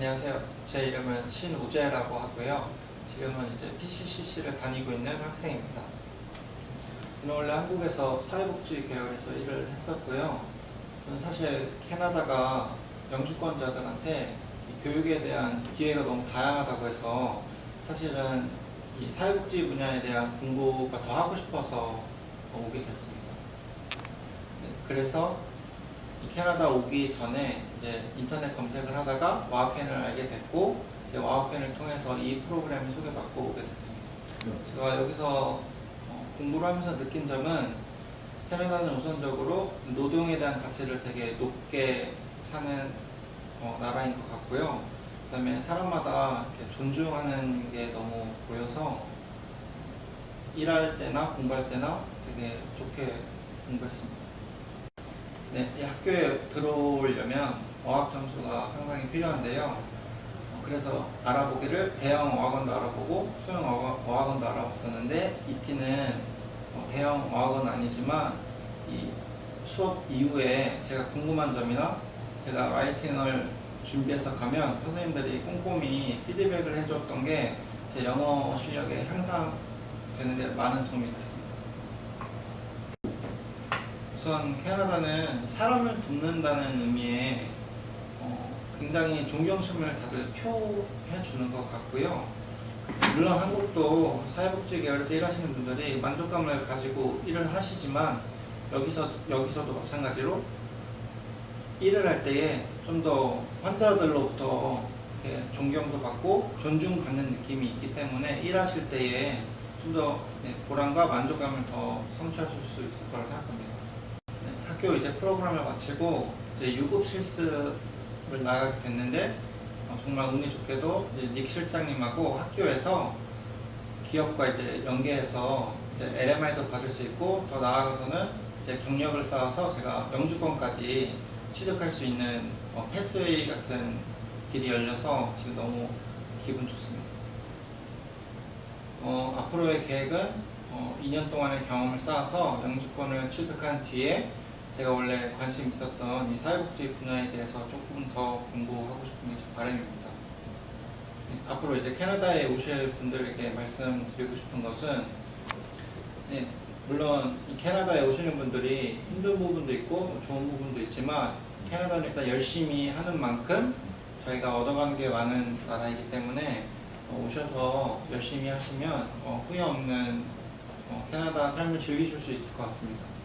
안녕하세요. 제 이름은 신우재라고 하고요. 지금은 이제 PCCC를 다니고 있는 학생입니다. 저는 원래 한국에서 사회복지 계열에서 일을 했었고요. 저는 사실 캐나다가 영주권자들한테 이 교육에 대한 기회가 너무 다양하다고 해서 사실은 이 사회복지 분야에 대한 공부가 더 하고 싶어서 오게 됐습니다. 네, 그래서 이 캐나다 오기 전에 이제 인터넷 검색을 하다가 와우캔을 알게 됐고 이제 와우캔을 통해서 이 프로그램을 소개받고 오게 됐습니다. 제가 여기서 어, 공부를 하면서 느낀 점은 캐나다는 우선적으로 노동에 대한 가치를 되게 높게 사는 어, 나라인 것 같고요. 그다음에 사람마다 존중하는 게 너무 보여서 일할 때나 공부할 때나 되게 좋게 공부했습니다. 네, 이 학교에 들어오려면 어학 점수가 상당히 필요한데요. 어, 그래서 알아보기를 대형 어학원도 알아보고 소형 어학- 어학원도 알아봤었는데 이티는 어, 대형 어학원 아니지만 이 수업 이후에 제가 궁금한 점이나 제가 라이팅을 준비해서 가면 선생님들이 꼼꼼히 피드백을 해줬던 게 제 영어 실력에 향상되는데 많은 도움이 됐습니다. 우선 캐나다는 사람을 돕는다는 의미에 어, 굉장히 존경심을 다들 표해 주는 것 같고요. 물론 한국도 사회복지 계열에서 일하시는 분들이 만족감을 가지고 일을 하시지만 여기서 여기서도 마찬가지로 일을 할 때에 좀 더 환자들로부터 존경도 받고 존중받는 느낌이 있기 때문에 일하실 때에 좀 더 보람과 만족감을 더 성취하실 수 있을 거라 생각합니다. 네, 학교 이제 프로그램을 마치고 이제 유급 실습을 나가게 됐는데 어, 정말 운이 좋게도 이제 닉 실장님하고 학교에서 기업과 이제 연계해서 이제 LMI도 받을 수 있고 더 나아가서는 이제 경력을 쌓아서 제가 영주권까지 취득할 수 있는 어, 패스웨이 같은 길이 열려서 지금 너무 기분 좋습니다. 어, 앞으로의 계획은 어, 2년 동안의 경험을 쌓아서 영주권을 취득한 뒤에 제가 원래 관심 있었던 이 사회복지 분야에 대해서 조금 더 공부하고 싶은 게 제 바람입니다. 네, 앞으로 이제 캐나다에 오실 분들에게 말씀드리고 싶은 것은 네, 물론 이 캐나다에 오시는 분들이 힘든 부분도 있고 뭐 좋은 부분도 있지만 캐나다는 일단 열심히 하는 만큼 저희가 얻어가는 게 많은 나라이기 때문에 어, 오셔서 열심히 하시면 어, 후회 없는 어, 캐나다 삶을 즐기실 수 있을 것 같습니다.